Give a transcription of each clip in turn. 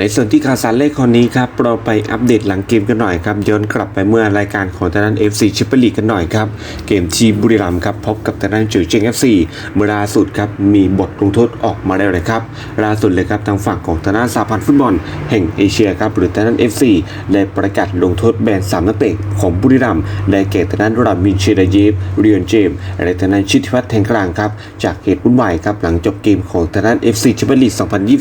ในส่วนที่ข่าวสารเลขคนนี้ครับเราไปอัปเดตหลังเกมกันหน่อยครับย้อนกลับไปเมื่อรายการของทางด้าน FC ชิปเปอร์ลีกกันหน่อยครับเกมที่บุรีรัมย์ครับพบกับทางด้านจือเจง FC เมื่อล่าสุดครับมีบทลงโทษออกมาแล้วเลยครับล่าสุดเลยครับทางฝั่งของทางด้านสาพันธ์ฟุตบอล แห่งเอเชียครับหรือทางด้าน FC ได้ประกาศลงโทษแบนสามนักเตะของบุรีรัมย์ได้แก่ทางด้านรามินเชดาเยฟเรียนเจมส์และทางด้านชิติพัฒน์แทงกลางครับจากเหตุวุ่นวายครับหลังจบเกมของทางด้าน FC ชิปเปอร์ลีก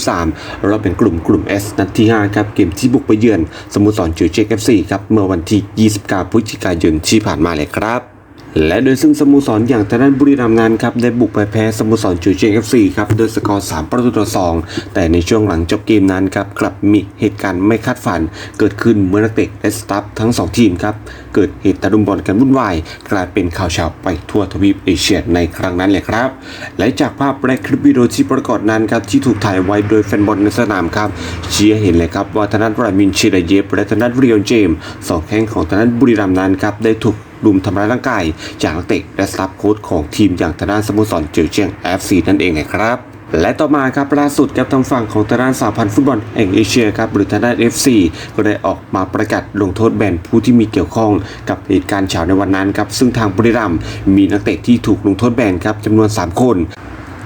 2023เราเป็นกลุ่มกลุ่ม S นัดที่ 5 ครับ เกมที่บุกไปเยือน สโมสรจิวเจก FC ครับ เมื่อวันที่ 29 พฤศจิกายนที่ผ่านมาเลยครับ และโดยซึ่งสโมสรอย่างทางด้านบุรีรัมย์นั้นครับได้บุกไปแพ้สโมสรจูเจงเอฟซีครับโดยสกอร์ 3 ประตูต่อ 2 แต่ในช่วงหลังจบเกมนั้นครับกลับมีเหตุการณ์ไม่คาดฝัน เกิดขึ้นเมื่อนักเตะและสตาฟทั้ง 2 ทีมครับเกิดเหตุตะลุมบอลกันวุ่นวาย กลายเป็นข่าวเช้าไปทั่วทวีปเอเชียในครั้งนั้นเลยครับและจากภาพและคลิปวิดีโอที่ปรากฏนั้นครับที่ถูกถ่ายไว้โดยแฟนบอลในสนามครับเชียร์เห็นเลยครับว่าทางด้านรามินเชดเยฟและทางด้านเรียนเจมส์สองแข้งของทางด้านบุรีรัมย์นั้นครับได้ถูก รุมทำร้ายร่างกายจากนักเตะและสตาฟโค้ชของทีมอย่างทางด้านสโมสรเจียวเจียง FC นั่นเองนะครับและต่อมาครับล่าสุดครับทางฝั่งของทางด้านสาพันธ์ฟุตบอลแห่งเอเชียครับหรือทางด้าน FC ก็ได้ออกมาประกาศลงโทษแบนผู้ที่มีเกี่ยวข้องกับเหตุการณ์เฉาในวันนั้นครับซึ่งทางบุรีรัมย์มีนักเตะที่ถูกลงโทษแบนครับจำนวน 3 คน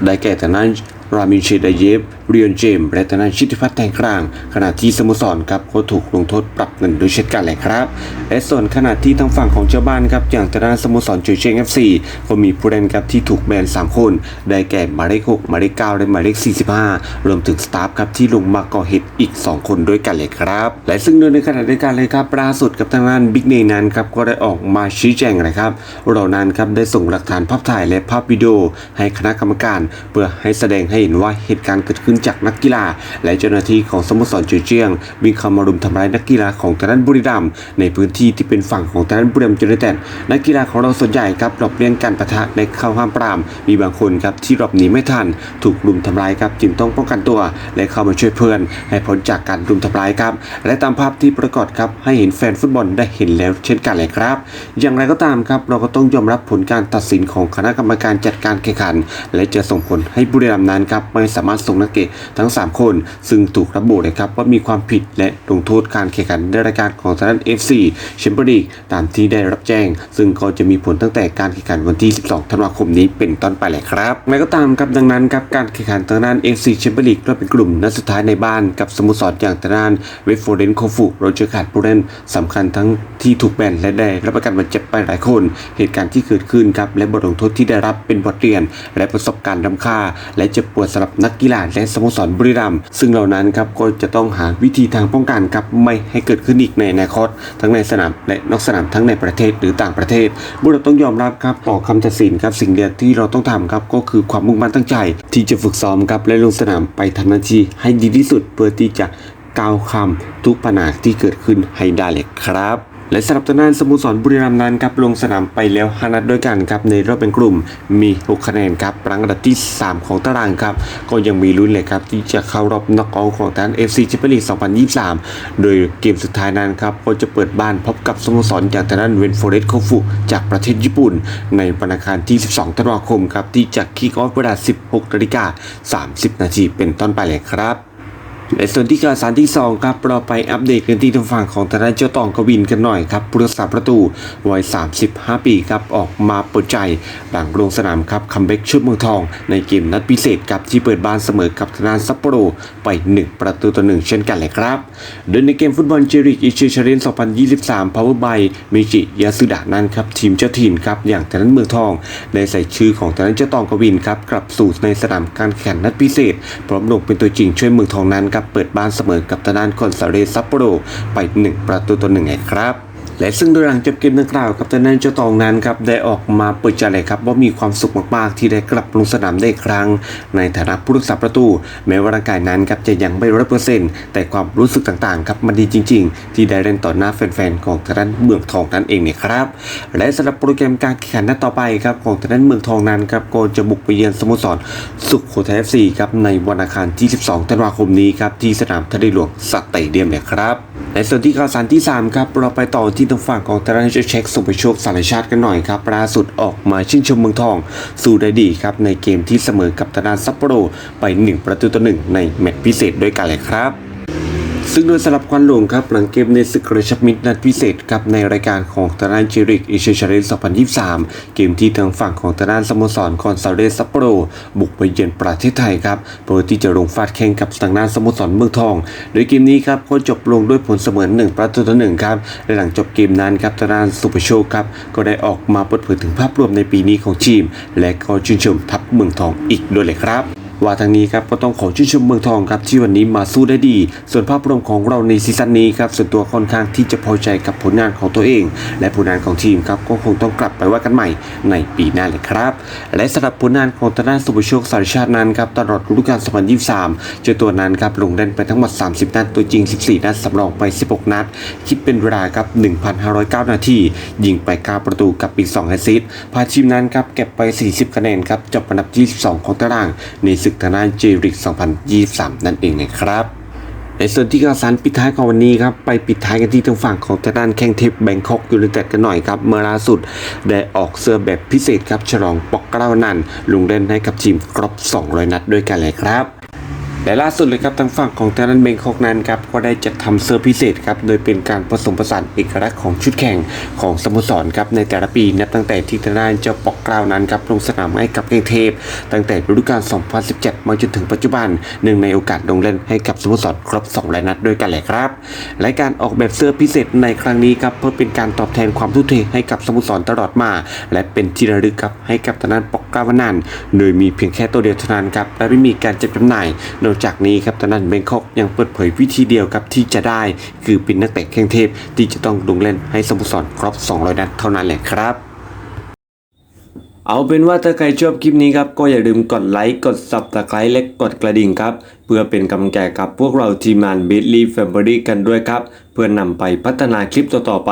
ได้แก่ทางด้านรามินเชดาเยฟเรียนเจมส์และทางด้านชิติพัฒน์แทงกลาง ขณะที่สโมสรครับก็ถูกลงโทษปรับเงินด้วยเช่นกันเลยครับ และส่วนขณะที่ทางฝั่งของเจ้าบ้านครับอย่างทางด้านสโมสรจูเชงเอฟซีก็มีผู้เล่นครับที่ถูกแบน 3 คน ได้แก่หมายเลข6หมายเลข9และหมายเลข 45 รวมถึงสตาฟครับที่ลงมาก่อเหตุอีก 2 คนด้วยกันเลยครับ และซึ่งในขณะเดียวกันเลยครับล่าสุดกับทางด้านบิ๊กเนนั้นครับก็ได้ออกมาชี้แจงนะครับเรานั้นครับได้ส่งหลักฐานภาพถ่ายและภาพวิดีโอให้คณะกรรมการ เพื่อให้แสดงให้เห็นว่าเหตุการณ์เกิดขึ้นจากนักกีฬา และเจ้าหน้าที่ของสโมสรจูเจียงวิ่งเข้ามารุมทำร้ายนักกีฬาของทางด้านบุรีรัมย์ในพื้นที่ที่เป็นฝั่งของทางด้านบุรีรัมย์ยูไนเต็ดนักกีฬาของเราส่วนใหญ่ครับหลบเลี่ยงการปะทะในเข้าห้ามปราม มีบางคนครับที่หลบหนีไม่ทัน ถูกรุมทำร้ายครับจึงต้องป้องกันตัว และเข้ามาช่วยเพื่อน ให้พ้นจากการรุมทำร้ายครับ และตามภาพที่ปรากฏครับให้เห็นแฟนฟุตบอลได้เห็นแล้วเช่นกันเลยครับ อย่างไรก็ตามครับเราก็ต้องยอมรับผลการตัดสินของคณะกรรมการจัดการแข่งขัน และจะส่งผลให้บุรีรัมย์นั้นครับไม่สามารถส่งนักเตะทั้ง 3 คน ซึ่งถูกระบุเลยครับว่ามีความผิดและลงโทษการแข่งขันในรายการของทางด้าน FC แชมเปี้ยนลีกตามที่ได้รับแจ้ง ซึ่งก็จะมีผลตั้งแต่การแข่งขันวันที่ 12 ธันวาคมนี้เป็นต้นไปเลยครับแม้ก็ตามครับดังนั้นครับการแข่งขันทางด้าน FC แชมเปี้ยนลีกก็เป็นกลุ่มนัดสุดท้ายในบ้านกับสโมสรอย่างทางด้านเวฟโฟเรนโคฟูโรเจอร์ขาดผู้เล่นสำคัญทั้งที่ถูกแบนและได้รับประกันบาดเจ็บไปหลายคน เหตุการณ์ที่เกิดขึ้นครับและบทลงโทษที่ได้รับเป็นบทเรียน และประสบการณ์ล้ำค่า และเจ็บปวดสำหรับนักกีฬาและสโมสรบุรีรัมย์ซึ่งเหล่านั้นครับก็จะต้องหาวิธีทางป้องกันครับไม่ให้เกิดขึ้นอีกในอนาคตทั้งในสนามและนอกสนามทั้งในประเทศหรือต่างประเทศบุเราต้องยอมรับครับออคำตัดสินครับสิ่งเดียวที่เราต้องทำครับก็คือความมุ่งมั่นตั้งใจ ที่จะฝึกซ้อมครับและลงสนามไปทำหน้าที่ให้ดีที่สุดเพื่อที่จะก้าวข้ามทุกปัญหาที่เกิดขึ้นให้ได้เลยครับ และสำหรับทางด้านสโมสรบุรีรัมย์นั้นครับลงสนามไปแล้ว5นัดด้วยกันครับในรอบเป็นกลุ่มมี 6 คะแนนครับรังอันดับที่ 3 ของตารางครับก็ยังมีลุ้นเลยครับที่จะเข้ารอบน็อกเอาท์ของทาง FC แชมเปี้ยนลีก 2023 โดยเกมสุดท้ายนั้นครับก็จะเปิดบ้านพบกับสโมสรจากทางด้านเวนโฟเรสโคฟุจากประเทศญี่ปุ่น ในวันอังคารที่ 12 ธันวาคมครับที่จะคิกออฟเวลา 16นาฬิกา30 นาทีเป็นต้นไปเลยครับ และส่วนที่ข่าวสารที่ 2 ครับ เราไปอัปเดตกันที่ทางฝั่งของทางด้านเจ้าตองกวินกันหน่อยครับผู้รักษาประตูวัย 35 ปีครับ ออกมาเปิดใจหลังลงสนามครับคัมแบ็กชุดเมืองทอง ในเกมนัดพิเศษครับที่เปิดบ้านเสมอกับทางด้านซัปโปโรไป 1 ประตูต่อ1เช่นกันเลยครับ โดยในเกมฟุตบอลเจริกอิชิชเรน2023 Power by เมจิยาสุดะนั้นครับทีมเจ้าถิ่นครับอย่างทางด้านเมืองทองได้ใส่ชื่อของทางด้านเจ้าตองกวินครับกลับสู่ในสนามการแข่งนนัดพิเศษพร้อมลงเป็นตัวจริงช่วยเมืองทองนั้นครับเปิดบ้านเสมอกับทางด้านคอนซาเรซัปโปโรไป 1 ประตูต่อหนึ่งไงครับ และซึ่งโดยหลังจบเกมดังกล่าวครับทางด้านเจ้าตองนั้นครับได้ออกมาเปิดใจเลยครับว่ามีความสุขมากๆ ที่ได้กลับลงสนามได้ครั้ง ในฐานะผู้รักษาประตู แม้ว่าร่างกายนั้นครับจะยังไม่ร้อยเปอร์เซ็นต์แต่ความรู้สึกต่างๆครับมันดีจริง ๆ ที่ได้เล่นต่อหน้าแฟนๆของทางด้านเมืองทองนั่นเองเนี่ยครับและสำหรับโปรแกรมการแข่งขันนัดต่อไปครับของทางด้านเมืองทองนั้นครับก็จะบุกไปเยือนสโมสรสุขโขทัยเอฟซีครับในวันอังคารที่ 12 ธันวาคมนี้ครับที่สนามทะเลหลวงสเตเดียมเนี่ยครับในส่วนที่ข่าวสารที่3ครับเราไปต่อที่ทางฝั่งของตางด้านเจ้าเช็คสุภโชคสารชาติกันหน่อยครับล่าสุดออกมาชื่นชมเมืองทอง สู้ได้ดีครับในเกมที่เสมอกับตางด้าซัปโปโรไป 1 ประตูต่อหนึ่งในแมตช์พิเศษด้วยกันเลยครับ ซึ่งโดยสลับควันหลงครับหลังเกมในศึกกระชับมิตรนัดพิเศษครับในรายการของทางด้านเจริกเอเชียชาเลน2023 เกมที่ทางฝั่งของทางด้านสโมสรคอนซาเรสซัปโปโรบุกไปเยือนประเทศไทยครับเพื่อที่จะลงฟาดแข่งกับทางด้านสโมสรเมืองทอง โดยเกมนี้ครับก็จบลงด้วยผลเสมอ1ประตูต่อหนึ่งครับและหลังจบเกมนั้นครับทางด้านสุปโชคครับก็ได้ออกมาเปิดเผยถึงภาพรวมในปีนี้ของทีม และก็ชื่นชมทัพเมืองทองอีกด้วยเลยครับ ว่าทางนี้ครับก็ต้องขอชื่นชมเมืองทองครับที่วันนี้มาสู้ได้ดี ส่วนภาพรวมของเราในซีซั่นนี้ครับส่วนตัวค่อนข้างที่จะพอใจกับผลงานของตัวเอง และผลงานของทีมครับก็คงต้องกลับไปว่ากันใหม่ในปีหน้าเลยครับ และสำหรับผลงานของทางด้านสุภโชคสารชาตินั้นครับตลอดฤดูกาล2023 เจ้าตัวนั้นครับลงเล่นไปทั้งหมด 30 นัดตัวจริง 14 นัดสำรองไป 16 นัด คิดเป็นเวลาครับ 1,509 นาที ยิงไป9ประตูกับอีก2แอสซิสต์พาทีมนั้นครับเก็บไป 40 คะแนนครับจบอันดับ 22 ของตารางในศึกทางด้านเจริก2023 นั่นเองนะครับในส่วนที่ข่าวสารปิดท้ายของวันนี้ครับไปปิดท้ายกันที่ทางฝั่งของทางด้านแข้งเทพแบงคอกยูไนเต็ดกันหน่อยครับเมื่อล่าสุดได้ออกเสื้อแบบพิเศษครับฉลองปอกเกล้านันลงเล่นให้กับทีมครบ 200 นัดด้วยกันเลยครับ และล่าสุดเลยครับทางฝั่งของทางด้านเบงคอกนั้นครับก็ได้จัดทำเสื้อพิเศษครับโดยเป็นการผสมผสานเอกลักษณ์ของชุดแข่งของสโมสรครับในแต่ละปีนับตั้งแต่ที่ทางด้านเจ้าปอกกล้าวนั้นครับลงสนามให้กับเกงเทพ ตั้งแต่ฤดูกาล 2017 มาจนถึงปัจจุบันหนึ่งในโอกาสลงเล่นให้กับสโมสรครบ2รายนัดด้วยกันเลยครับและการออกแบบเสื้อพิเศษในครั้งนี้ครับเพื่อเป็นการตอบแทนความทุ่มเทให้กับสโมสรตลอดมา และเป็นที่ระลึกครับให้กับทางด้านปอกกล้าวนันโดยมีเพียงแค่ตัวเดียวเท่านั้นครับและไม่มีการจัดจำหน่ายนอกจากนี้ครับทางด้านเบงคอกยังเปิดเผยวิธีเดียวครับที่จะได้คือเป็นนักเตะแข้งเทพที่จะต้องลงเล่นให้สโมสรครบ 200 นัดเท่านั้นแหละครับเอาเป็นว่าถ้าใครชอบคลิปนี้ครับ ก็อย่าลืมกดไลค์ กด subscribe และกดกระดิ่งครับ เพื่อเป็นกำลังใจกับพวกเราทีมงาน b i t l y Family กันด้วยครับ เพื่อนนำไปพัฒนาคลิปต่อๆไป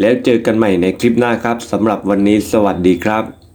แล้วเจอกันใหม่ในคลิปหน้าครับสำหรับวันนี้สวัสดีครับ